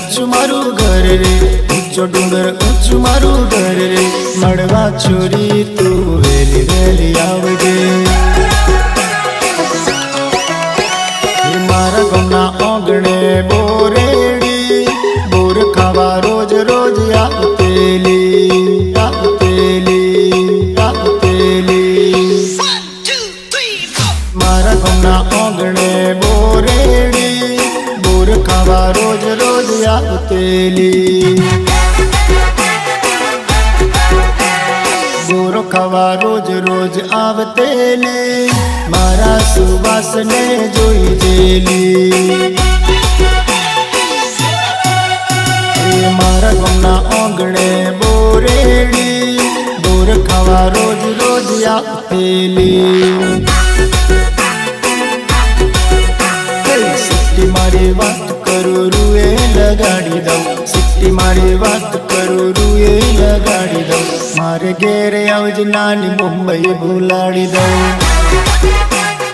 ઊંચું મારું ઘર રે ઊંચો ડુંગર ઊંચું મારું ઘર રે. મળવા છોરી તું વેલી વેલી આવજે. મારા ગામના ઓગણે બોરેડી બોર ખાવા રોજ રોજ આવતેલી આવતેલી આવતેલી મારા ગામના બોર ખાવા રોજ રોજ આવતેલી બોરો ખાવા રોજ રોજ આવતેલી મારા સુવાસને જોઈ જેલી. મારા ગામના આંગણે બોરેડી બોર ખાવા રોજ રોજ આવતેલી મારી વાત કરું રૂએ લગાડી દઉં. સિટ્ટી મારી વાત કરું રૂએ લગાડી દઉં. મારે ઘેરે આવજ નાની મુંબઈ ભૂલાડી દઉં.